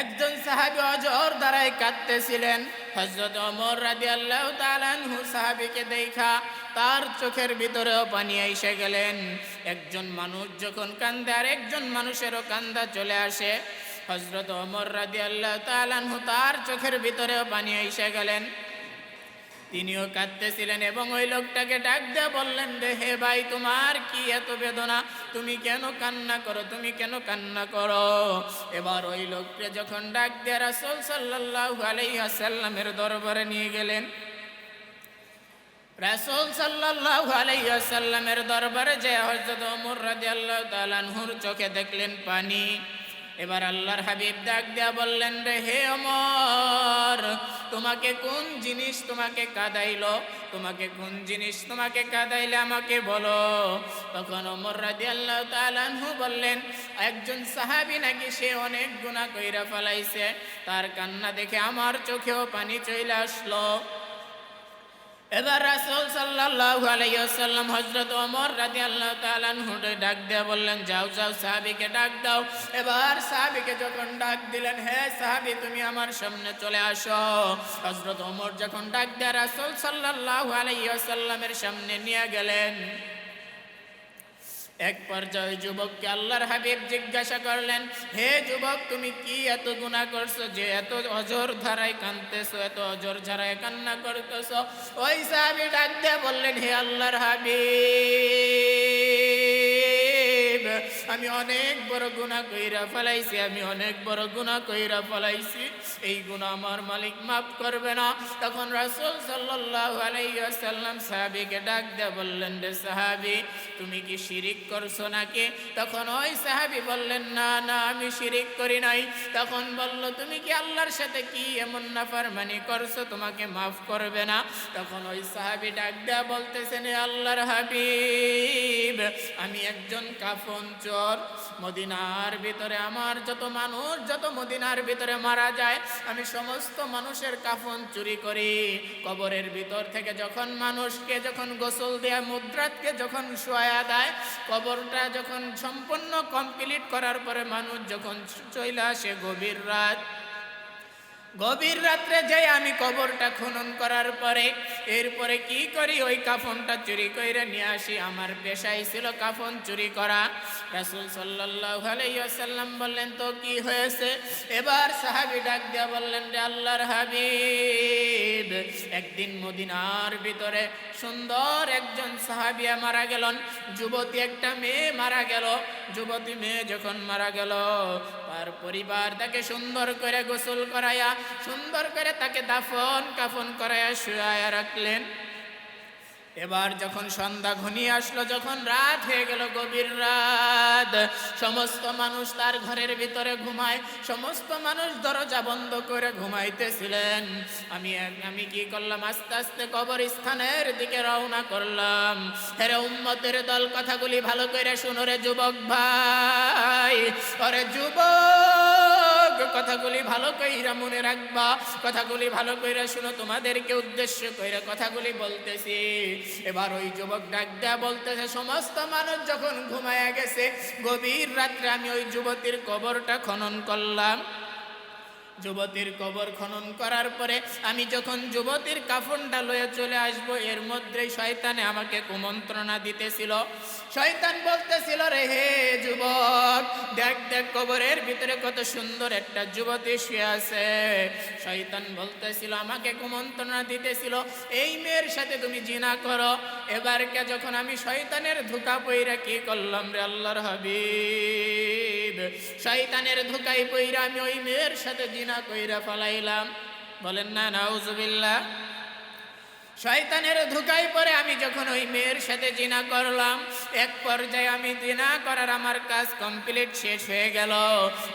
একজন সাহাবি অজর দ্বারাই কাঁদতেছিলেন। হজরত অমর রাজি আল্লাহ তালানহু সাহাবিকে দেখা তার চোখের ভিতরেও পানি এসে গেলেন। একজন মানুষ যখন কান্দে আর একজন মানুষেরও কান্দা চলে আসে। হজরত অমর রাজি আল্লাহ তালানহু তার চোখের ভিতরেও পানি এসে গেলেন। তিনিও কাঁদতেছিলেন এবং ওই লোকটাকে ডাক দিয়ে বললেন রে হে ভাই, তোমার কি এত বেদনা? তুমি কেন কান্না করো? তুমি কেন কান্না করো? এবার ওই লোককে যখন ডাক দিয়ে রাসূল সাল্লাল্লাহু আলাইহি ওয়াসাল্লামের দরবারে নিয়ে গেলেন, রাসূল সাল্লাল্লাহু আলাইহি ওয়াসাল্লামের দরবারে যে হযরত ওমর রাদিয়াল্লাহু তাআলা আনহুর চোখে দেখলেন পানি। এবার আল্লাহর হাবিব ডাক দেয়া বললেন, রে হে অমর, তোমাকে কোন জিনিস তোমাকে কাদাইলো? তোমাকে কোন জিনিস তোমাকে কাদাইলে আমাকে বলো? তখন অমর রাজি আল্লাহ তালানহু বললেন, একজন সাহাবি নাকি সে অনেক গুণা কইরা ফেলাইছে? তার কান্না দেখে আমার চোখেও পানি চলে আসলো। এবার রাসুল সাল্লাল্লাহু আলাইসাল্লাম হজরত ওমর রাদিয়াল্লাহু তাআলা আনহুকে ডাক দেওয়া বললেন, যাও যাও, সাহাবিকে ডাক দাও। এবার সাহাবিকে যখন ডাক দিলেন, হে সাহাবি, তুমি আমার সামনে চলে আসো। হজরত ওমর যখন ডাক দিয়ে রাসুল সাল্লাহু আলাইসাল্লামের সামনে নিয়ে গেলেন এক পর্যায়ে যুবককে আল্লাহর হাবিব জিজ্ঞাসা করলেন, হে যুবক, তুমি কি এত গুণা করছ যে এত অজর ধারায় কাঁদতেছো, এত অজর ধারায় কান্না করতেছো? ওই সাহাবি ডাক দিয়ে বললেন, হে আল্লাহর হাবিব আমি অনেক বড় গুনাহ কইরা ফেলাইছি, আমি অনেক বড় গুনাহ কইরা ফেলাইছি। এই গুনাহ আমার মালিক মাফ করবে না। তখন রাসূল সাল্লাল্লাহু আলাইহি ওয়াসাল্লাম সাহাবীকে ডাক দিয়ে বললেন, রে সাহাবী, তুমি কি শিরিক করছ নাকি? তখন ওই সাহাবী বললেন, না না, আমি শিরিক করি নাই। তখন বলল, তুমি কি আল্লাহর সাথে কি এমন নাফরমানি করছ? তোমাকে মাফ করবে না। তখন ওই সাহাবী ডাক দেয়া বলতেছেন, "এ আল্লাহর হাবিব, আমি একজন কাফন চোর মদিনার ভিতরে আমার যত মানুষ, যত মদিনার ভিতরে মারা যায়, আমি সমস্ত মানুষের কাফন চুরি করি। কবরের ভিতর থেকে যখন মানুষকে যখন গোসল দেয়া, মুদ্রাতকে যখন শোয়া দেয়, কবরটা যখন সম্পূর্ণ কমপ্লিট করার পরে মানুষ যখন চইলা সে গভীর রাত গভীর রাত্রে যাই আমি কবরটা খনন করার পরে, এরপরে কি করি? ওই কাফনটা চুরি করে নিয়ে আসি। আমার পেশাই ছিল কাফন চুরি করা। রাসূল সাল্লাল্লাহু আলাইহি ওয়াসাল্লাম বললেন, তো কি হয়েছে? এবার সাহাবি ডাক দিয়া বললেন যে আল্লাহর হাবিব, একদিন মদিনার ভিতরে সুন্দর একজন সাহাবিয়া মারা গেলেন। যুবতী একটা মেয়ে মারা গেল। যুবতী মেয়ে যখন মারা গেল তার পরিবার তাকে সুন্দর করে গোসল করাইয়া, সুন্দর করে তাকে দাফন কাফন করায়া শুয়ায়া রাখলেন। এবার যখন সন্ধ্যা ঘনিয়ে আসলো, যখন রাত হয়ে গেল গভীর রাত, সমস্ত মানুষ তার ঘরের ভিতরে ঘুমায়, সমস্ত মানুষ দরজা বন্ধ করে ঘুমাইতেছিলেন। আমি আমি কি করলাম? আস্তে আস্তে কবরস্থানের দিকে রওনা করলাম। হেরে উম্মতের দল, কথাগুলি ভালো করে শুনো রে যুবক ভাই। ওরে যুবক, কথাগুলি ভালো কইরা মনে রাখবা। কথাগুলি ভালো কইরা শুনো, তোমাদেরকে উদ্দেশ্য কইরা কথাগুলি বলতেছি। এবার ওই যুবক ডাক দেয়া বলতেছে, সমস্ত মানুষ যখন ঘুমায়া গেছে, গভীর রাত্রে আমি ওই যুবতীর কবরটা খনন করলাম। যুবতীর কবর খনন করার পরে আমি যখন যুবতীর কাফনটা লয়ে চলে আসব, এর মধ্যেই শয়তানে আমাকে কুমন্ত্রণা দিতেছিল। শয়তান বলতেছিল, রে হে যুবক, দেখ দেখ কবরের ভিতরে কত সুন্দর একটা যুবতী শুয়ে আছে। শয়তান বলতেছিল, আমাকে কুমন্ত্রণা দিতেছিল, এই মেয়ের সাথে তুমি জিনা করো। এবারকে যখন আমি শয়তানের ধোকা পইরা কি করলাম রে আল্লাহর হাবিব? শয়তানের ধোকাই পইরা আমি ওই মেয়ের সাথে কইরা ফলাইলাম। বলেন না নাউজুবিল্লাহ শয়তানের ধোকায় পরে আমি যখন ওই মেয়ের সাথে জিনা করলাম, এক পর্যায়ে আমি জিনা করার আমার কাজ কমপ্লিট শেষ হয়ে গেল।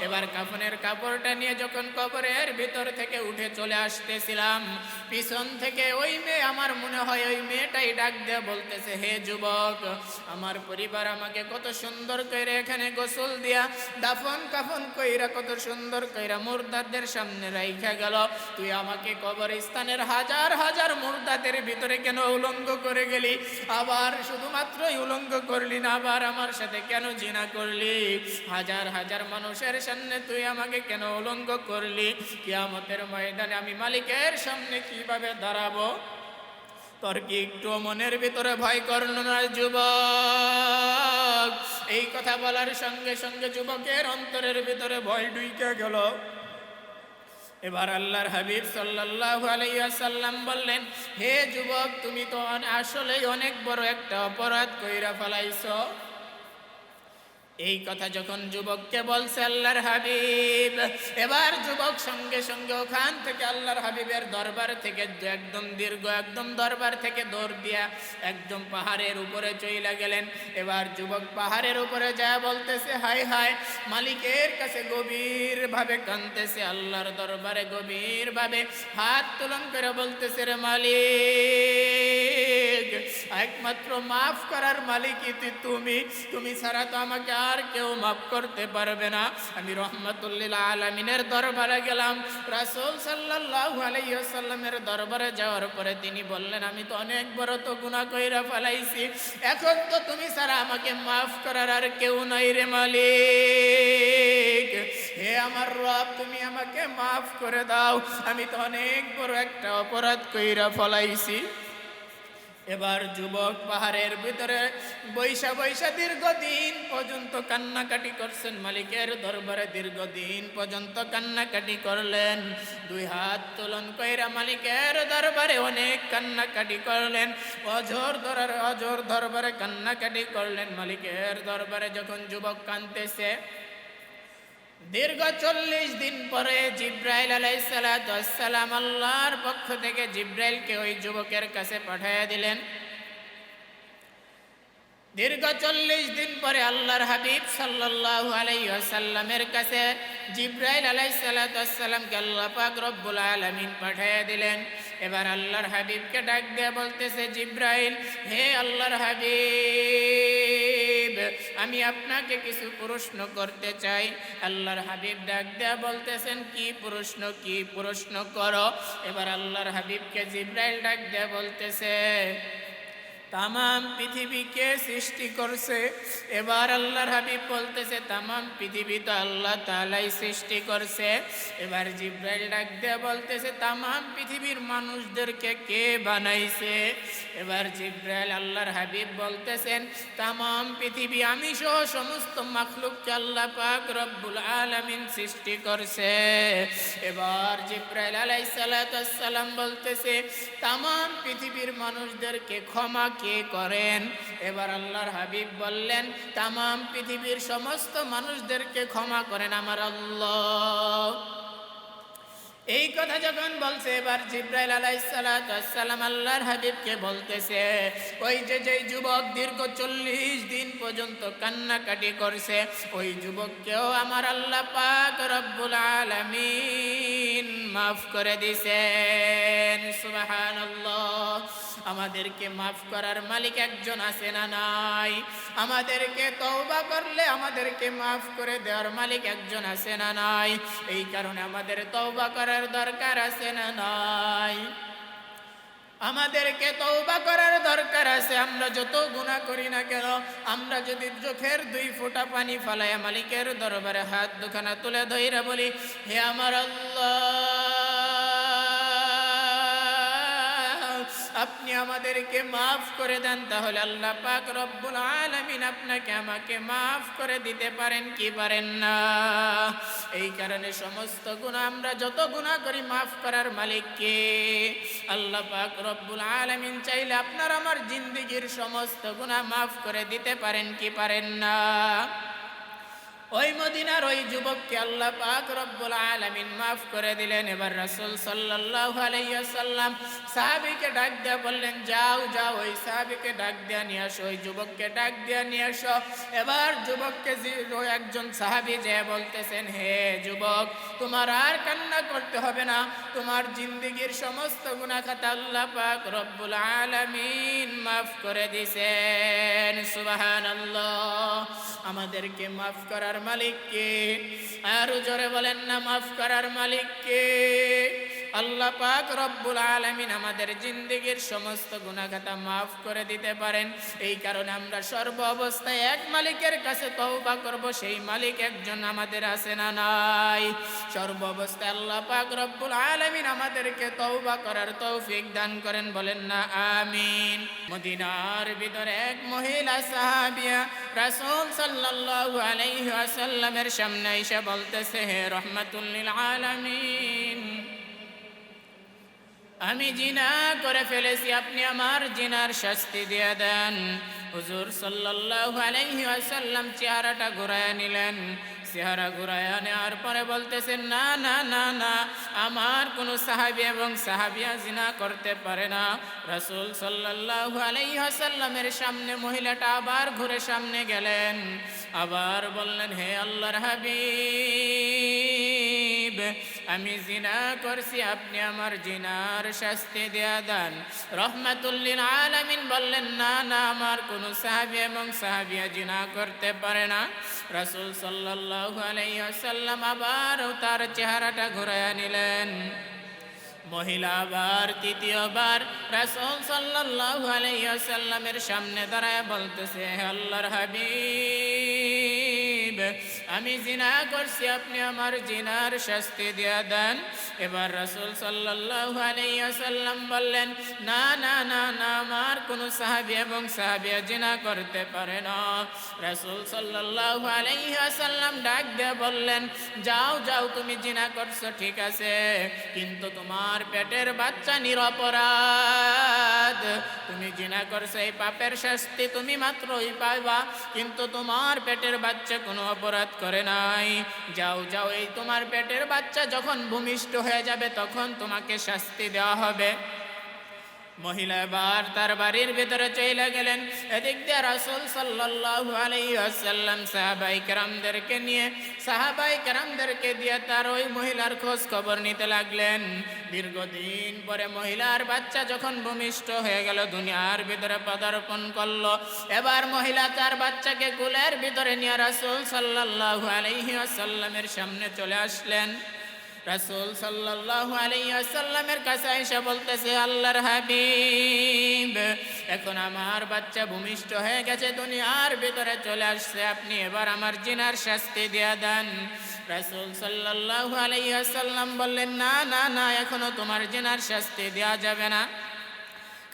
এবার কাফনের কাপড়টা নিয়ে যখন কবরের ভিতর থেকে উঠে চলে আসতেছিলাম, পিছন থেকে ওই মেয়ে আমার মনে হয় ওই মেয়েটাই ডাক দিয়ে বলতেছে, হে যুবক, আমার পরিবার আমাকে কত সুন্দর করে এখানে গোসল দিয়া দাফন কাফন কইরা কত সুন্দর কইরা মুর্দাদের সামনে রাইখা গেল। তুই আমাকে কবরস্থানের হাজার হাজার মুর্দাদের হাতের ভিতরে কেন উলঙ্গ করে গেলি? আবার শুধুমাত্রই উলঙ্গ করলি না, আবার আমার সাথে কেন জিনা করলি? হাজার হাজার মানুষের সামনে তুই আমাকে কেন উলঙ্গ করলি? কিয়ামতের ময়দানে আমি মালিকের সামনে কীভাবে দাঁড়াবো? তোর কি একটু মনের ভিতরে ভয় করল না, যুবক? এই কথা বলার সঙ্গে সঙ্গে যুবকের অন্তরের ভিতরে ভয় ডুইকে গেল। এবার আল্লাহর হাবিব সাল্লাল্লাহু আলাইহি সাল্লাম বললেন, হে যুবক, তুমি তো আসলেই অনেক বড় একটা অপরাধ কইরা ফেলাইছো। এই কথা যখন যুবককে বলছে আল্লাহর হাবিব, এবার যুবক সঙ্গে সঙ্গে ওখান থেকে আল্লাহর হাবিবের দরবার থেকে একদম দীর্ঘ একদম দরবার থেকে দৌড় দিয়া একদম পাহাড়ের উপরে চইলা গেলেন। এবার যুবক পাহাড়ের উপরে যা বলতেছে হাই হাই মালিকের কাছে গভীর ভাবে কানতেছে আল্লাহর দরবারে গভীর ভাবে হাত তুলন করে বলতেছে, রে মালিক, একমাত্র মাফ করার মালিকই তুমি। তুমি ছাড়া তো আমাকে আর কেউ মাফ করতে পারবে না। আমি রহমতুল্লিল আলমিনের দরবারে গেলাম। রাসূল সাল্লাল্লাহু আলাইহি ওয়াসাল্লামের দরবারে যাওয়ার পরে তিনি বললেন, আমি তো অনেক বড় তো গুনাহ কইরা ফেলাইছি। এখন তো তুমি ছাড়া আমাকে মাফ করার আর কেউ নাই রে মালিক। হে আমার রব, তুমি আমাকে মাফ করে দাও। আমি তো অনেক বড় একটা অপরাধ কইরা ফলাইছি। এবার যুবক পাহাড়ের ভিতরে বৈশা বৈশা দীর্ঘদিন পর্যন্ত কান্নাকাটি করছেন মালিকের দরবারে। দীর্ঘদিন পর্যন্ত কান্নাকাটি করলেন। দুই হাত তোলন কইরা মালিকের দরবারে অনেক কান্নাকাটি করলেন। অজর দরার অজর দরবারে কান্নাকাটি করলেন। মালিকের দরবারে যখন যুবক কানতেছে দীর্ঘ চল্লিশ দিন পরে জিব্রাইল আলাইসালাম আল্লাহর পক্ষ থেকে জিব্রাইলকে ওই যুবকের কাছে পাঠিয়ে দিলেন। দীর্ঘ চল্লিশ দিন পরে আল্লাহর হাবিব সাল্লাল্লাহু আলাইহি ওয়াসাল্লামের কাছে জিব্রাইল আলাইসালামকে আল্লাহ পাক রব্বুল আলামিন পাঠিয়ে দিলেন। এবার আল্লাহর হাবিবকে ডাক দিয়ে বলতেছে, জিব্রাইল, হে আল্লাহর হাবিব! আমি আপনাকে কিছু প্রশ্ন করতে চাই। আল্লাহর হাবিব ডাক দেয়া বলতেছেন, কি প্রশ্ন কি প্রশ্ন করো? এবার আল্লাহর হাবিবকে জিব্রাইল ডাক দেয়া বলতেছে তামাম পৃথিবীকে সৃষ্টি করছে। এবার আল্লাহর হাবিব বলতেছে, তামাম পৃথিবী তো আল্লাহ তালাই সৃষ্টি করছে। এবার জিব্রাইল ডাক দিয়ে বলতেছে, তামাম পৃথিবীর মানুষদেরকে কে বানাইছে? এবার জিব্রাইল আল্লাহর হাবিব বলতেছেন, তামাম পৃথিবী, আমি সহ সমস্ত মাখলুককে আল্লাহ পাক রব্বুল আলামিন সৃষ্টি করছে। এবার জিব্রাইল আলাইহিস সালাম বলতেছে, তামাম পৃথিবীর মানুষদেরকে ক্ষমা কে করেন? এবার আল্লাহর হাবিব বললেন, তামাম পৃথিবীর সমস্ত মানুষদেরকে ক্ষমা করেন আমার আল্লাহ। এই কথা যখন বলছে, এবার জিব্রাইল আলাইসালাম আল্লাহর হাবিবকে বলতেছে, ওই যে যেই যুবক দীর্ঘ চল্লিশ দিন পর্যন্ত কান্নাকাটি করছে, ওই যুবককেও আমার আল্লাহ পাক রব্বুল আলামিন মাফ করে দিছেন। সুবহানাল্লাহ। আমাদেরকে মাফ করার মালিক একজন আছে না নাই? আমাদেরকে তওবা করলে আমাদেরকে মাফ করে দেওয়ার মালিক একজন আছে না নাই? এই কারণে আমাদের তওবা করার দরকার আছে না নাই? আমাদেরকে তওবা করার দরকার আছে। আমরা যত গুনাহ করি না কেন, আমরা যদি চোখের দুই ফোঁটা পানি ফালাই মালিকের দরবারে হাত দুখানা তুলে ধইরা বলি, হে আমার আল্লাহ আপনি আমাদেরকে মাফ করে দেন, তাহলে আল্লাহ পাক রব্বুল আলামিন আপনাকে আমাকে মাফ করে দিতে পারেন কি পারেন না? এই কারণে সমস্ত গুণা আমরা যত গুণা করি, মাফ করার মালিককে আল্লাহ পাক রব্বুল আলামিন চাইলে আপনার আমার জিন্দিগির সমস্ত গুণা মাফ করে দিতে পারেন কি পারেন না? ওই মদিনার ওই যুবককে আল্লাহ পাক রব্বুল আলামিন মাফ করে দিলেন। এবার রাসূল সাল্লাল্লাহু আলাইহি ওয়াসাল্লাম সাহাবীকে ডাক দিয়ে বললেন, যাও যাও, ওই সাহাবীকে ডাক দিয়ে নিয়ে আসো, ওই যুবককে ডাক দিয়ে নিয়ে আসো। এবার যুবককে একজন সাহাবী যে বলতেছেন, হে যুবক, তোমার আর কান্না করতে হবে না। তোমার জিন্দিগির সমস্ত গুনাহ খাতা আল্লাহ পাক রব্বুল আলামিন মাফ করে দিছেন। সুবহানাল্লাহ। আমাদেরকে মাফ করার মালিক কে আর জোরে বলেন না মাফ করার মালিক কে আল্লাহ পাক রব্বুল আলামিন আমাদের জিন্দেগির সমস্ত গুনাহগাতা মাফ করে দিতে পারেন। এই কারণে আমরা সর্ব অবস্থায় এক মালিকের কাছে তওবা করব, সেই মালিক একজন আমাদের আছে না নাই? সর্ব অবস্থায় আল্লাহ পাক রব্বুল আলামিন আমাদেরকে তওবা করার তৌফিক দান করেন, বলেন না, আমিন। মদিনার ভিতরে এক মহিলা সাহাবিয়া রাসূল সাল্লাল্লাহু আলাইহি ওয়াসাল্লামের সামনে এসে বলতেছে, হে রহমাতুল্লিল আলামিন। আমি জিনা করে ফেলেছি, আপনি আমার জিনার শাস্তি দিয়ে দেন। হুজুর ওয়াসাল্লাম চেহারাটা ঘুরায় নিলেন। চেহারা ঘুরায় নেওয়ার পরে বলতেছেন, না না না না, আমার কোনো সাহাবি এবং সাহাবিয়া জিনা করতে পারে না। রাসূল সাল্লাল্লাহু আলাইহি ওয়াসাল্লামের সামনে মহিলাটা আবার ঘুরে সামনে গেলেন। আবার বললেন, হে আল্লাহর হাবিব আমি জিনা করছি, আপনি আমার জিনার শাস্তি দেয়া দেন। রহমাতুল্লিল আলামিন বললেন, না না, আমার কোনো সাহাবি এবং সাহাবিয়া জিনা করতে পারে না। রাসূল সাল্লাল্লাহু আলাইহি ওয়াসাল্লাম আবারও তার চেহারাটা ঘুরাইয়া নিলেন। মহিলা আবার তৃতীয়বার রাসূল সাল্লাল্লাহু আলাইহি ওয়াসাল্লামের সামনে দাঁড়ায় বলতেছে আল্লাহর হাবিব আমি জিনা করছি, আপনি আমার জিনার শাস্তি দিয়া দেন। এবার রাসূল ওয়াসাল্লাম বললেন, না না না না, আমার কোনো সাহাবী এবং সাহাবিয়া জিনা করতে পারে না। রাসূল সাল্লাল্লাহু আলাইহি ওয়াসাল্লাম ডাক দিয়ে বললেন, যাও যাও, তুমি জিনা করছ, ঠিক আছে, কিন্তু তোমার পেটের বাচ্চা নিরপরাধ। তুমি জিনা করছ, এই পাপের শাস্তি তুমি মাত্রই পাইবা, কিন্তু তোমার পেটের বাচ্চা কোনো অপরাধ করে নাই। যাও যাও, এই তোমার পেটের বাচ্চা যখন ভূমিষ্ঠ হয়ে যাবে, তখন তোমাকে শাস্তি দেওয়া হবে। মহিলা এবার তার বাড়ির ভিতরে চলে গেলেন। এদিক দিয়ে রাসূল সাল্লাল্লাহু আলাইহি ওয়াসাল্লাম সাহাবাই কেরামদেরকে নিয়ে, সাহাবাই কেরামদেরকে দিয়ে তার ওই মহিলার খোঁজ খবর নিতে লাগলেন। দীর্ঘদিন পরে মহিলার বাচ্চা যখন ভূমিষ্ঠ হয়ে গেল, দুনিয়ার ভিতরে পদার্পণ করল। এবার মহিলা তার বাচ্চাকে কুলের ভিতরে নিয়ে রাসূল সাল্লাল্লাহু আলাইহি সামনে চলে আসলেন। রাসূল সাল্লাহ আলাইসাল্লামের কাছে এসে বলতেছে, আল্লাহর হাবিব, এখন আমার বাচ্চা ভূমিষ্ঠ হয়ে গেছে, দুনিয়ার ভিতরে চলে আসছে, আপনি এবার আমার জিনার শাস্তি দিয়ে দেন। রাসুল সাল্লাহ আলাইসাল্লাম বললেন, না না না, এখনও তোমার জিনার শাস্তি দেওয়া যাবে না।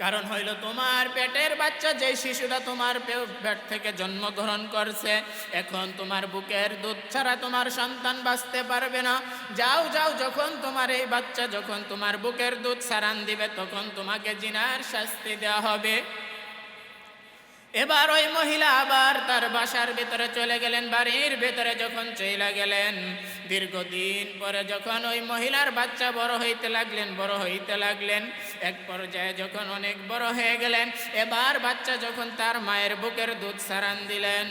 কারণ হইল তোমার পেটের বাচ্চা যে শিশুটা তোমার পেট থেকে জন্মগ্রহণ করছে, এখন তোমার বুকের দুধ ছাড়া তোমার সন্তান বাঁচতে পারবে না। যাও যাও, যখন তোমার এই বাচ্চা, যখন তোমার বুকের দুধ সারান দিবে, তখন তোমাকে জিনার শাস্তি দেওয়া হবে। এবার ওই মহিলা আবার তার বাসার ভিতরে চলে গেলেন, বাড়ির ভিতরে যখন চলে গেলেন, দীর্ঘদিন পরে যখন ওই মহিলার বাচ্চা বড় হইতে লাগলেন, বড় হইতে লাগলেন, এক পর্যায়ে যখন অনেক বড় হয়ে গেলেন, এবার বাচ্চা যখন তার মায়ের বুকের দুধ সারান দিলেন,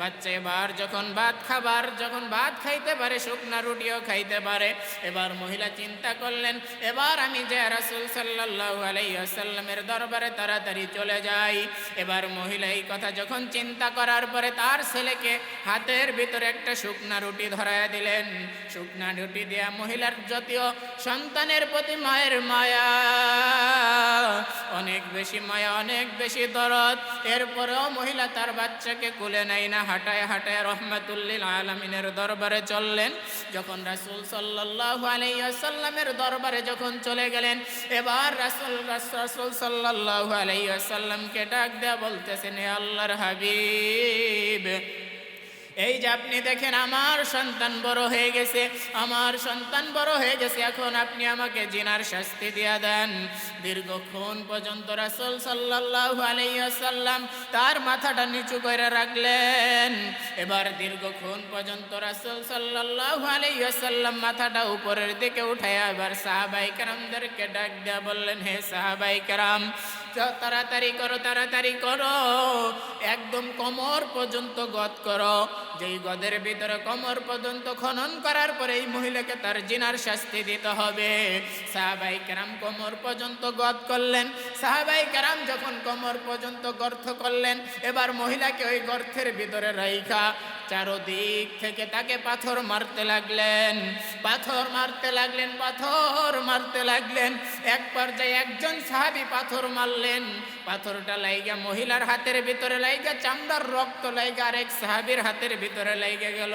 বাচ্চা এবার যখন ভাত খাবার, যখন ভাত খাইতে পারে, শুকনা রুটিও খাইতে পারে, এবার মহিলা চিন্তা করলেন, এবার আমি যে রাসূল সাল্লাল্লাহু আলাইহি ওয়াসাল্লামের দরবারে তাড়াতাড়ি চলে যাই, এবার মহিলা এই কথা যখন চিন্তা করার পরে তার ছেলেকে হাতের ভিতরে একটা শুকনা রুটি ধরায় দিলেন। শুকনা রুটি দেয়া মহিলার যদিও সন্তানের প্রতি মায়ের মায়া। অনেক বেশি মায়া, অনেক বেশি দরদ। এরপরেও মহিলা তার বাচ্চাকে কুলে নেয় না, হাঁটায় হাঁটায় রহমাতুল্লিল আলমিনের দরবারে চললেন। যখন রাসুল সাল্লাল্লাহু আলাইহি ওয়াসাল্লামের দরবারে যখন চলে গেলেন, এবার রাসূল রাসূল সাল্লাল্লাহু আলাইহি ওয়াসাল্লামকে ডাক দেয়া বলতেছেন হে আল্লাহর হাবিব। এই যে আপনি দেখেন, আমার সন্তান বড় হয়ে গেছে, আমার সন্তান বড় হয়ে গেছে, এখন আপনি আমাকে জিনার শাস্তি দিয়া দেন। দীর্ঘক্ষণ পর্যন্ত রাসূল সাল্লাল্লাহু আলাইহি ওয়াসাল্লাম তার মাথাটা নিচু করে রাখলেন। এবার দীর্ঘক্ষণ পর্যন্ত রাসূল সাল্লাল্লাহু আলাইহি ওয়াসাল্লাম মাথাটা উপরের দিকে উঠায় এবার সাহাবাই কেরামদেরকে ডাক দেয়া বললেন, হে সাহাবাই কেরাম তাড়াতাড়ি করো তাড়াতাড়ি করো। একদম কোমর পর্যন্ত গদ করো। যেই গদের ভিতরে কোমর পর্যন্ত খনন করার পরে এই মহিলাকে তার জিনার শাস্তি দিতে হবে। সাহাবাই কেরাম কোমর পর্যন্ত গদ করলেন। সাহাবাই কেরাম যখন কোমর পর্যন্ত গর্থ করলেন, এবার মহিলাকে ওই গর্থের ভিতরে রাইখা। চারোদিক থেকে তাকে পাথর মারতে লাগলেন, পাথর মারতে লাগলেন, পাথর মারতে লাগলেন। এক পর্যায়ে একজন সাহাবি পাথর মারলেন, পাথরটা লাইগা মহিলার হাতের ভিতরে লাইগা, চামড়ার রক্ত লাইগা আর এক সাহাবির হাতের ভিতরে লাইগা গেল।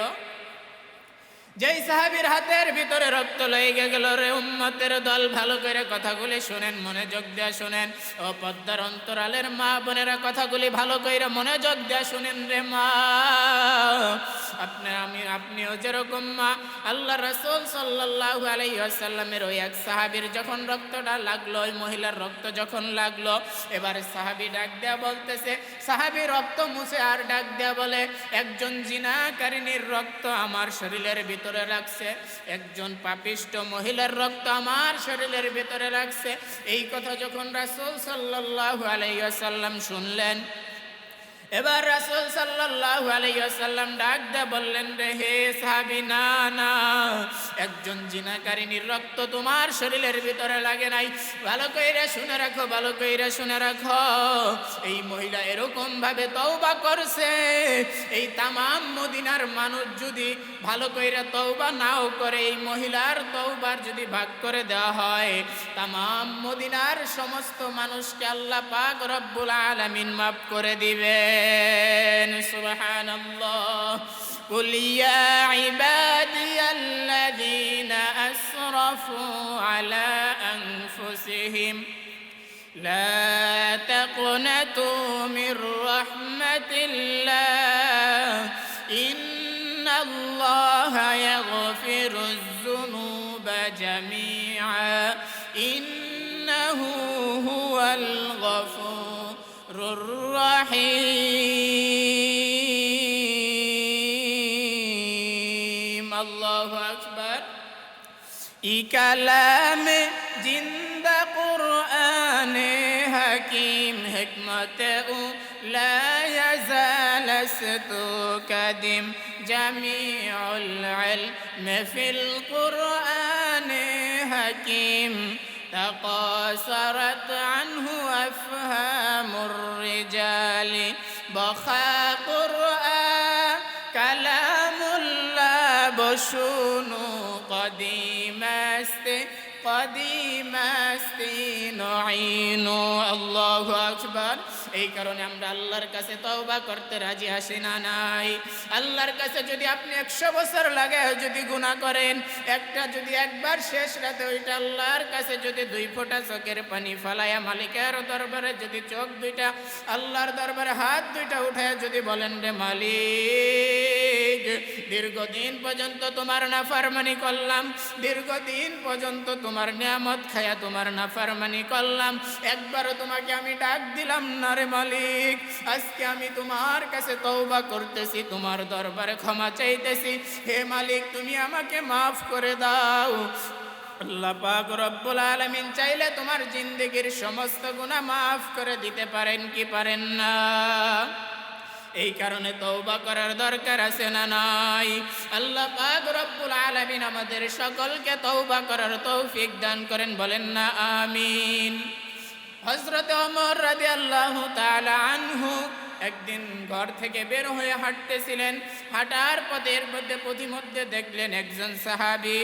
যেই সাহাবির হাতের ভিতরে রক্ত লেগে গেল রে উম্মতের দল, ভালো করে কথাগুলি শুনেন, মনোযোগ দেয়া শুনেন। ও পদ্মার অন্তরালের মা বোনেরা কথাগুলি ভালো করে মনোযোগ দেয়া শুনেন রে মা। আপনি, আমি, আপনিও যেরকম মা। আল্লাহ রসুল সাল্লাল্লাহু আলাইহি ওয়াসাল্লামের ওই এক সাহাবীর যখন রক্তটা লাগল, ওই মহিলার রক্ত যখন লাগল, এবার সাহাবী ডাক দেয়া বলতেছে, সাহাবী, রক্ত মুছে আর ডাক দেয়া বলে, একজন জিনাকারিনীর রক্ত আমার শরীরের ভিতরে রাখছে, একজন পাপিষ্ট মহিলার রক্ত আমার শরীরের ভিতরে রাখছে। এই কথা যখন রাসুল সাল্লাল্লাহু আলাইহি ওয়াসাল্লাম শুনলেন এবার রাসূল সাল্লাল্লাহু আলাইহি ওয়াসাল্লাম ডাক দিয়ে বললেন, রে হে সাহাবী, না না, একজন জিনাকারিনীর রক্ত তোমার শরীরের ভিতরে লাগে নাই। ভালো কইরা শুনে রাখো, ভালো কইরা শুনে রাখো। এই মহিলা এরকম ভাবে তওবা করছে। এই তামাম মদিনার মানুষ যদি ভালো কইরা তওবা নাও করে, এই মহিলার তওবার যদি ভাগ করে দেওয়া হয়, তামাম মদিনার সমস্ত মানুষকে আল্লাহ পাক রব্বুল আলামিন মাফ করে الحسين سبحان الله قل يا عبادي الذين أسرفوا على أنفسهم لا تقنطوا من رحمة الله. إن الله يغفر الذنوب جميعا. الرحيم. الله أكبر. كلام جند قرآن حكيم حكمة لا يزال ستو قديم جميع العلم في القرآن حكيم تقاصرت عنه أفهام الرجال. بخا قرآن كلام الله بشونو قديم است قديم نعين. الله أكبر. এই কারণে আমরা আল্লাহর কাছে তওবা করতে রাজি আসি না নাই। আল্লাহর কাছে যদি আপনি একশো বছর লাগে যদি গুণা করেন, একটা যদি একবার শেষ রাতে ওইটা আল্লাহর কাছে যদি দুই ফোঁটা চোখের পানি ফালায়া মালিকের দরবারে যদি চোখ দুইটা, আল্লাহর দরবারে হাত দুইটা উঠায় যদি বলেন, রে মালিক, দীর্ঘদিন পর্যন্ত তোমার না নাফারমানি করলাম, দীর্ঘদিন পর্যন্ত তোমার নিয়ামত খায়া তোমার না নাফারমানি করলাম, একবারও তোমাকে আমি ডাক দিলাম না রে মালিক। আজকে আমি তোমার কাছে তওবা করতেছি, তোমার দরবারে ক্ষমা চাইতেছি। হে মালিক, তুমি আমাকে মাফ করে দাও। আল্লাহ পাক রব্বুল আলামিন চাইলে তোমার জিন্দেগির সমস্ত গুনাহ মাফ করে দিতে পারেন কি পারেন না? এই কারণে তওবা করার দরকার আছে না নাই? আল্লাহ পাক রব্বুল আলামিন আমাদের সকলকে তওবা করার তৌফিক দান করেন, বলেন না, আমিন। হযরত অমর রাদিয়াল্লাহু তাআলা আনহু একদিন ঘর থেকে বের হয়ে হাঁটতেছিলেন। হাঁটার পথের মধ্যে পথিমধ্যে দেখলেন একজন সাহাবি।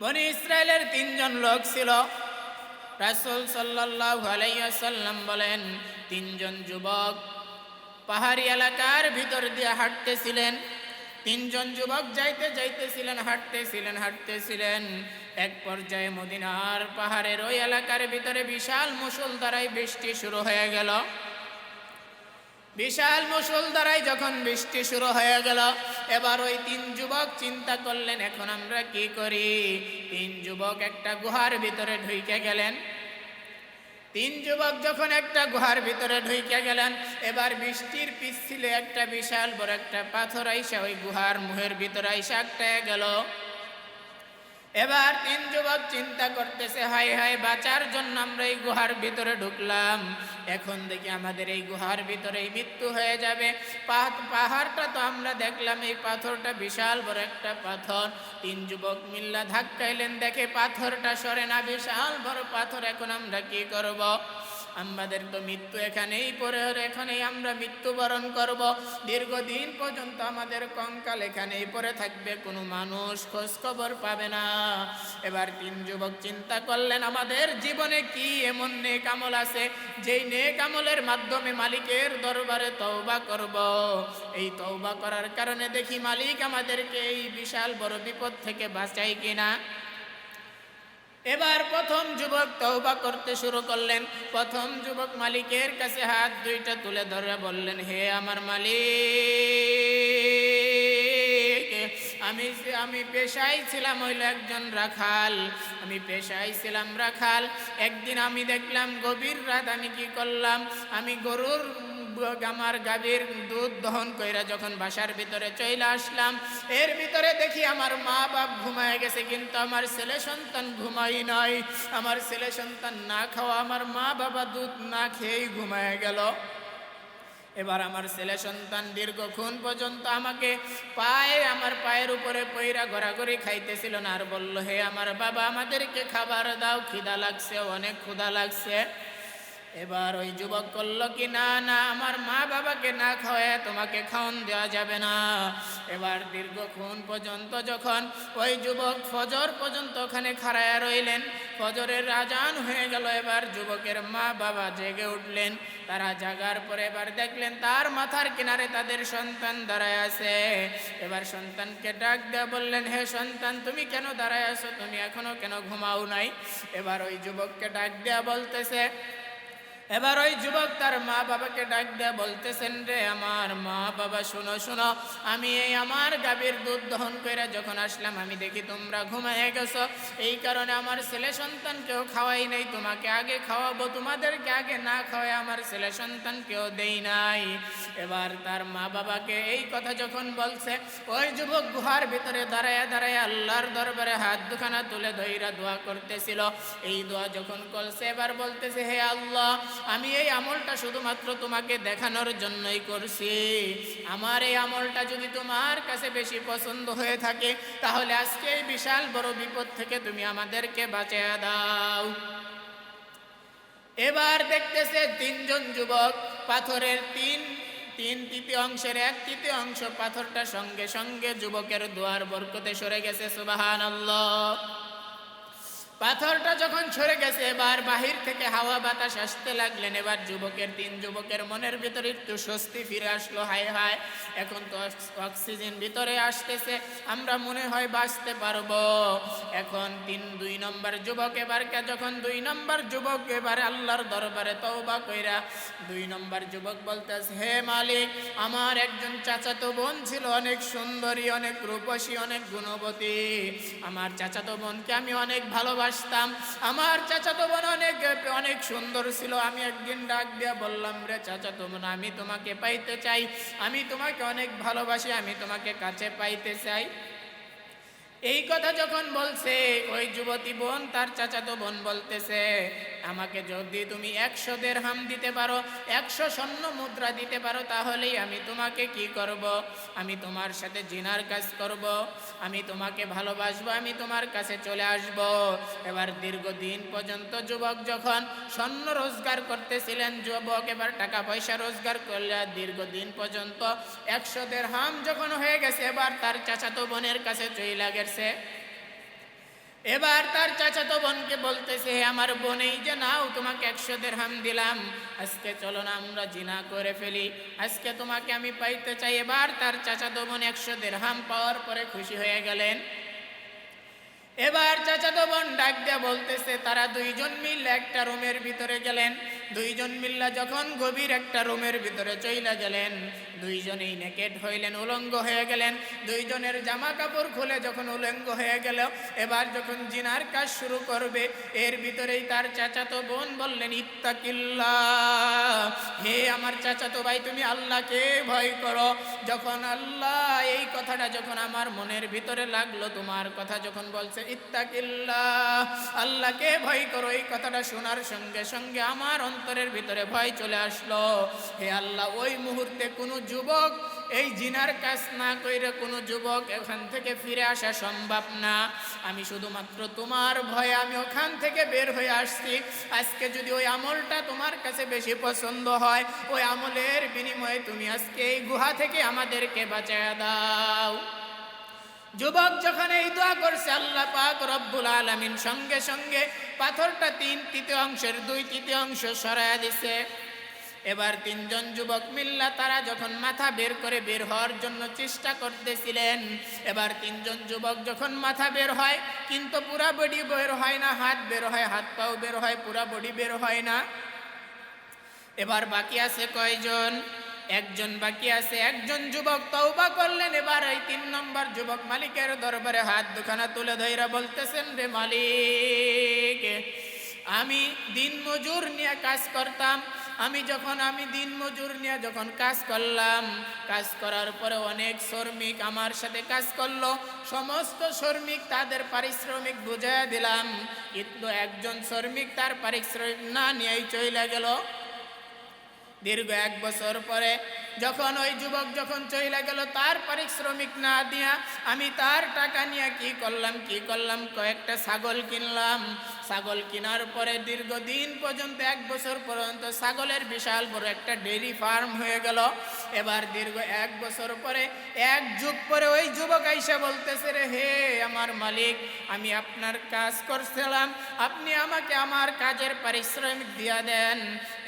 বনি ইসরায়েলের তিনজন লোক ছিল। রাসুল সাল্লাল্লাহু আলাইহি ওয়াসাল্লাম বলেন, তিনজন যুবক পাহাড়ি এলাকার ভিতর দিয়ে হাঁটতেছিলেন। তিনজন যুবক যাইতে যাইতেছিলেন, হাঁটতেছিলেন হাঁটতেছিলেন। এক পর্যায়ে মদিনার পাহাড়ের ওই এলাকার ভিতরে বিশাল মুসল দ্বারাই বৃষ্টি শুরু হয়ে গেল। বিশাল মুসল দ্বারাই যখন বৃষ্টি শুরু হয়ে গেল, এবার ওই তিন যুবক চিন্তা করলেন, এখন আমরা কি করি? তিন যুবক একটা গুহার ভিতরে ঢুইকে গেলেন। তিন যুবক যখন একটা গুহার ভিতরে ঢুইকে গেলেন, এবার বৃষ্টির পিছিলে একটা বিশাল বড় একটা পাথর, আইসা ওই গুহার মুহের ভিতরে আইসা একটা গেল। এবার তিন যুবক চিন্তা করতেছে, হায় হায়, বাঁচার জন্য আমরা এই গুহার ভিতরে ঢুকলাম। এখন দেখি আমাদের এই গুহার ভিতরে মৃত্যু হয়ে যাবে। পাহ- পাহাড়টা তো আমরা দেখলাম, এই পাথরটা বিশাল বড় একটা পাথর। তিন যুবক মিল্লা ধাক্কাইলেন, দেখে পাথরটা সরে না, বিশাল বড় পাথর, এখন আমরা কি করব? আমাদের তো মৃত্যু এখানেই পরে এখানেই আমরা মৃত্যুবরণ করব। দীর্ঘদিন পর্যন্ত আমাদের কঙ্কাল এখানেই পরে থাকবে, কোনো মানুষ খোঁজ খবর পাবে না। এবার তিন যুবক চিন্তা করলেন, আমাদের জীবনে কি এমন নেক আমল আছে? যেই নেক আমলের মাধ্যমে মালিকের দরবারে তওবা করব। এই তওবা করার কারণে দেখি মালিক আমাদেরকে এই বিশাল বড় বিপদ থেকে বাঁচাই কিনা। এবার প্রথম যুবক তওবা করতে শুরু করলেন। প্রথম যুবক মালিকের কাছে হাত দুইটা তুলে ধরে বললেন, হে আমার মালিক, আমি আমি পেশায় ছিলাম হইল একজন রাখাল। আমি পেশায় ছিলাম রাখাল। একদিন আমি দেখলাম গভীর রাত আমি কি করলাম? আমি গরুর আমার গাভীর দুধ দহন কইরা যখন বাসার ভিতরে চলে আসলাম, এর ভিতরে দেখি আমার মা বাপ ঘুমায় গেছে, কিন্তু আমার ছেলে সন্তান ঘুমাই নাই। আমার ছেলে সন্তান না খাওয়া, আমার মা বাবা দুধ না খেয়েই ঘুমায় গেল। এবার আমার ছেলে সন্তান দীর্ঘক্ষণ পর্যন্ত আমাকে পায়ে, আমার পায়ের উপরে পইরা ঘোরাঘুরি খাইতেছিল না, আর বলল, হে আমার বাবা, আমাদেরকে খাবার দাও, খিদা লাগছে, অনেক ক্ষুধা লাগছে। এবার ওই যুবক করল কি না না, আমার মা বাবাকে না খাওয়ায় তোমাকে খাওয়ান দেওয়া যাবে না। এবার দীর্ঘক্ষণ পর্যন্ত যখন ওই যুবক ফজর পর্যন্ত ওখানে খাড়ায়া রইলেন, ফজরের রাজান হয়ে গেল, এবার যুবকের মা বাবা জেগে উঠলেন। তারা জাগার পরে এবার দেখলেন, তার মাথার কিনারে তাদের সন্তান দাঁড়ায় আছে। এবার সন্তানকে ডাক দেয়া বললেন, হে সন্তান, তুমি কেন দাঁড়ায় আছো? তুমি এখনও কেন ঘুমাও নাই? এবার ওই যুবককে ডাক দেয়া বলতেছে এবার ওই যুবক তার মা বাবাকে ডাক দেয়া বলতেছেন রে আমার মা বাবা, শোনো শোনো। আমি এই আমার গাভীর দুধ দহন করে যখন আসলাম, আমি দেখি তোমরা ঘুমায় গেছো। এই কারণে আমার ছেলে সন্তানকেও খাওয়াই নাই, তোমাকে আগে খাওয়াবো, তোমাদেরকে আগে না খাওয়াই আমার ছেলে সন্তানকেও দেই নাই। এবার তার মা বাবাকে এই কথা যখন বলছে, ওই যুবক গুহার ভিতরে দাঁড়ায় দাঁড়ায় আল্লাহর দরবারে হাত দুখানা তুলে ধইরা দোয়া করতেছিল। এই দোয়া যখন করছে, এবার বলতেছে, হে আল্লাহ আমি এই আমলটা শুধুমাত্র তোমাকে দেখানোর জন্যই করছি। আমার এই আমলটা যদি তোমার কাছে বেশি পছন্দ হয়ে থাকে, তাহলে আজকে এই বিশাল বড় বিপদ থেকে তুমি আমাদেরকে বাঁচিয়ে দাও। এবার দেখতেছে তিনজন যুবক, পাথরের তিন তিন তৃতীয় অংশের এক তৃতীয় অংশ পাথরটা সঙ্গে সঙ্গে যুবকের দুয়ার বরকতে সরে গেছে সুবাহান আল্লাহ পাথরটা যখন ছড়ে গেছে, এবার বাহির থেকে হাওয়া বাতাস আসতে লাগলেন। এবার যুবকের, তিন যুবকের মনের ভিতরে একটু স্বস্তি ফিরে আসলো। হায় হায়, এখন তো অক্সিজেন ভিতরে আসতেছে, আমরা মনে হয় বাঁচতে পারব। এখন তিন, দুই নম্বর যুবক, এবার কে- যখন দুই নম্বর যুবক, এবার আল্লাহর দরবারে তওবা কইরা দুই নম্বর যুবক বলতেছে, হে মালিক, আমার একজন চাচাতো বোন ছিল, অনেক সুন্দরী, অনেক রূপসী, অনেক গুণবতী। আমার চাচাতো বোনকে আমি অনেক ভালোবাসতাম আমার চাচাতো বোন অনেক অনেক সুন্দর ছিল। আমি একদিন ডাক দিয়া বললাম, রে চাচাতো বোন, আমি তোমাকে পাইতে চাই। আমি তোমাকে অনেক ভালোবাসি, আমি তোমাকে কাছে পাইতে চাই। এই কথা যখন বলছে, ওই যুবতী বোন তার চাচাতো বোন বলতেছে আমাকে যদি তুমি একশো হাম দিতে পারো, একশো স্বর্ণ মুদ্রা দিতে পারো, তাহলেই আমি তোমাকে কি করব? আমি তোমার সাথে জিনার কাজ করব, আমি তোমাকে ভালোবাসবো, আমি তোমার কাছে চলে আসব। এবার দীর্ঘদিন পর্যন্ত যুবক যখন স্বর্ণ রোজগার করতেছিলেন, যুবক এবার টাকা পয়সা রোজগার করলে দীর্ঘদিন পর্যন্ত একশো হাম যখন হয়ে গেছে, এবার তার চাচাতো বোনের কাছে চইলা গেছে। এবার তার চাচাতো বোনকে বলতেছে আমার বোনেই যে নাও, তোমাকে একশো হাম দিলাম। আজকে চলো না, আমরা জিনা করে ফেলি। আজকে তোমাকে আমি পাইতে চাই। এবার তার চাচাতো বোন একশো হাম পাওয়ার পরে খুশি হয়ে গেলেন। এবার চাচাতো বোন ডাক দিয়ে বলতেছে, তারা দুইজন মিল একটা রুমের ভিতরে গেলেন। দুইজন মিল্লা যখন গভীর একটা রুমের ভিতরে চইলা গেলেন, দুইজনেই নেকেট হইলেন, উলঙ্গ হয়ে গেলেন। দুইজনের জামা কাপড় খুলে যখন উলঙ্গ হয়ে গেল, এবার যখন জিনার কাজ শুরু করবে, এর ভিতরেই তার চাচাতো বোন বললেন, ইত্তাকিল্লা, হে আমার চাচাতো ভাই, তুমি আল্লাহকে ভয় করো। যখন আল্লাহ এই কথাটা যখন আমার মনের ভিতরে লাগল, তোমার কথা যখন বলছে, ইত্তাকিল্লা, আল্লাহকে ভয় করো এই কথাটা শোনার সঙ্গে সঙ্গে আমার অন্তরের ভিতরে ভয় চলে আসলো। হে আল্লাহ, ওই মুহূর্তে কোনো যুবক, এই জিনার কাজ না কইরে কোনো যুবক এখান থেকে ফিরে আসা সম্ভব না। আমি শুধুমাত্র তোমার ভয়ে আমি ওখান থেকে বের হয়ে আসছি। আজকে যদি ওই আমলটা তোমার কাছে বেশি পছন্দ হয়, ওই আমলের বিনিময়ে তুমি আজকে এই গুহা থেকে আমাদেরকে বাঁচায় দাও। যুবক যখন এই দোয়া করছে, আল্লাহ পাক রব্বুল আলামিন সঙ্গে সঙ্গে পাথরটা তিন তৃতীয় অংশের দুই তৃতীয় অংশ সরায়া দিছে। এবার তিনজন যুবক মিল্লা তারা যখন মাথা বের করে বের হওয়ার জন্য চেষ্টা করতেছিলেন, এবার তিনজন যুবক যখন মাথা বের হয়, কিন্তু পুরা বডি বের হয় না, হাত বের হয়, হাত পাও বের হয়, পুরা বডি বের হয় না। এবার বাকি আছে কয়জন? একজন বাকি আছে, একজন যুবক তওবা করলেন। এবার এই তিন নম্বর যুবক মালিকের দরবারে হাত দুখানা তুলে ধইরা বলতেছেন, রে মালিক, আমি দিন মজুর নিয়ে কাজ করতাম। আমি যখন, আমি দিন মজুর নিয়ে যখন কাজ করলাম, কাজ করার পরে অনেক শ্রমিক আমার সাথে কাজ করল। সমস্ত শ্রমিক তাদের পারিশ্রমিক বুঝাইয়া দিলাম। কিন্তু একজন শ্রমিক তার পারিশ্রমিক না নিয়েই চলে গেল। দীর্ঘ এক বছর পরে যখন ওই যুবক যখন চইলা গেল, তার পারিশ্রমিক না দিয়া আমি তার টাকা নিয়ে কি করলাম কি করলাম? কয়েকটা ছাগল কিনলাম। ছাগল কেনার পরে দীর্ঘদিন পর্যন্ত, এক বছর পর্যন্ত ছাগলের বিশাল বড় একটা ডেরি ফার্ম হয়ে গেল। এবার দীর্ঘ এক বছর পরে এক যুগ পরে ওই যুবক আইসা বলতেছে রে হে আমার মালিক আমি আপনার কাজ করছিলাম। আপনি আমাকে আমার কাজের পারিশ্রমিক দিয়া দেন।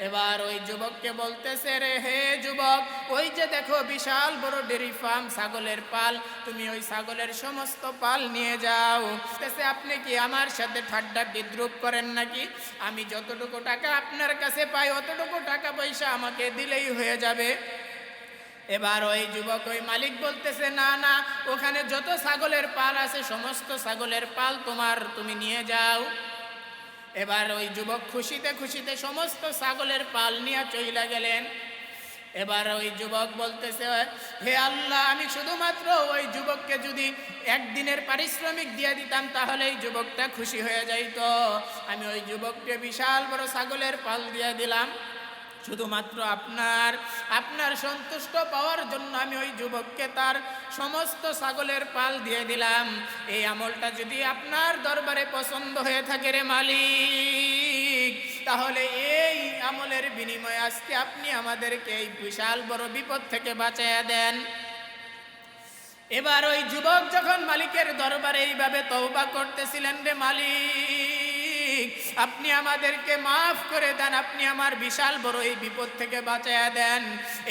এবার ওই যুবককে বলতেছে রে হে যুবক ওই যে দেখো বিশাল বড় ডেরি ফার্ম ছাগলের পাল তুমি ওই ছাগলের সমস্ত পাল নিয়ে যাও। বলতেছে, আপনি কি আমার সাথে ঠাড্ডা বিদ্রুপ করেন নাকি? আমি যতটুকু টাকা আপনার কাছে পাই অতটুকু টাকা পয়সা আমাকে দিলেই হয়ে যাবে। এবার ওই যুবক ওই মালিক বলতেছে, না না, ওখানে যত ছাগলের পাল আছে, সমস্ত ছাগলের পাল তোমার, তুমি নিয়ে যাও। এবার ওই যুবক খুশিতে খুশিতে সমস্ত ছাগলের পাল নিয়ে চইলা গেলেন। এবার ওই যুবক বলতেছে, হে আল্লাহ, আমি শুধুমাত্র ওই যুবককে যদি একদিনের পারিশ্রমিক দিয়ে দিতাম, তাহলে এই যুবকটা খুশি হয়ে যাইতো। আমি ওই যুবককে বিশাল বড় ছাগলের পাল দিয়ে দিলাম। শুধুমাত্র আপনার আপনার সন্তুষ্ট পাওয়ার জন্য আমি ওই যুবককে তার সমস্ত ছাগলের পাল দিয়ে দিলাম। এই আমলটা যদি আপনার দরবারে পছন্দ হয়ে থাকে রে মালিক, তাহলে এই আমলের বিনিময়ে আজকে আপনি আমাদেরকে এই বিশাল বড় বিপদ থেকে বাঁচাইয়া দেন। এবার ওই যুবক যখন মালিকের দরবারে এইভাবে তওবা করতেছিলেন রে মালিক আপনি আমাদেরকে মাফ করে দেন, আপনি আমার বিশাল বড় এই বিপদ থেকে বাঁচায়া দেন।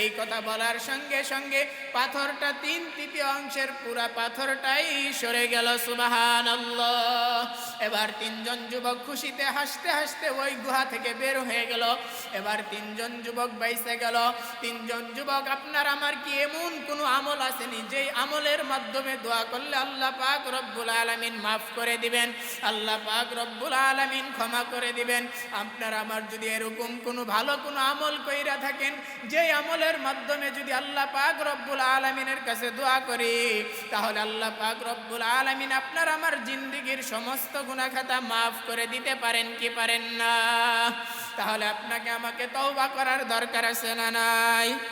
এই কথা বলার সঙ্গে সঙ্গে পাথরটা তিন তৃতীয় অংশের পুরা পাথরটাই সরে গেল সুবাহান এবার তিনজন যুবক খুশিতে হাসতে হাসতে ওই গুহা থেকে বের হয়ে গেল। এবার তিনজন যুবক বাইসে গেল। তিনজন যুবক, আপনার আমার কি এমন কোনো আমল আসেনি যেই আমলের মাধ্যমে দোয়া করলে আল্লাহ পাক রব্বুল আলামিন মাফ করে দিবেন? আল্লাহ পাক রব্বুল আলামিন ক্ষমা করে দিবেন। আপনার আমার যদি এরকম কোনো ভালো কোনো আমল কইরা থাকেন যেই আমলের মাধ্যমে যদি আল্লাহ পাক রব্বুল আলামিনের কাছে দোয়া করি, তাহলে আল্লাহ পাক রব্বুল আলামিন আপনার আমার জিন্দিগির সমস্ত গুণাখাতা মাফ করে দিতে পারেন কি পারেন না? তাহলে আপনাকে আমাকে তওবা করার দরকার আছে না নাই?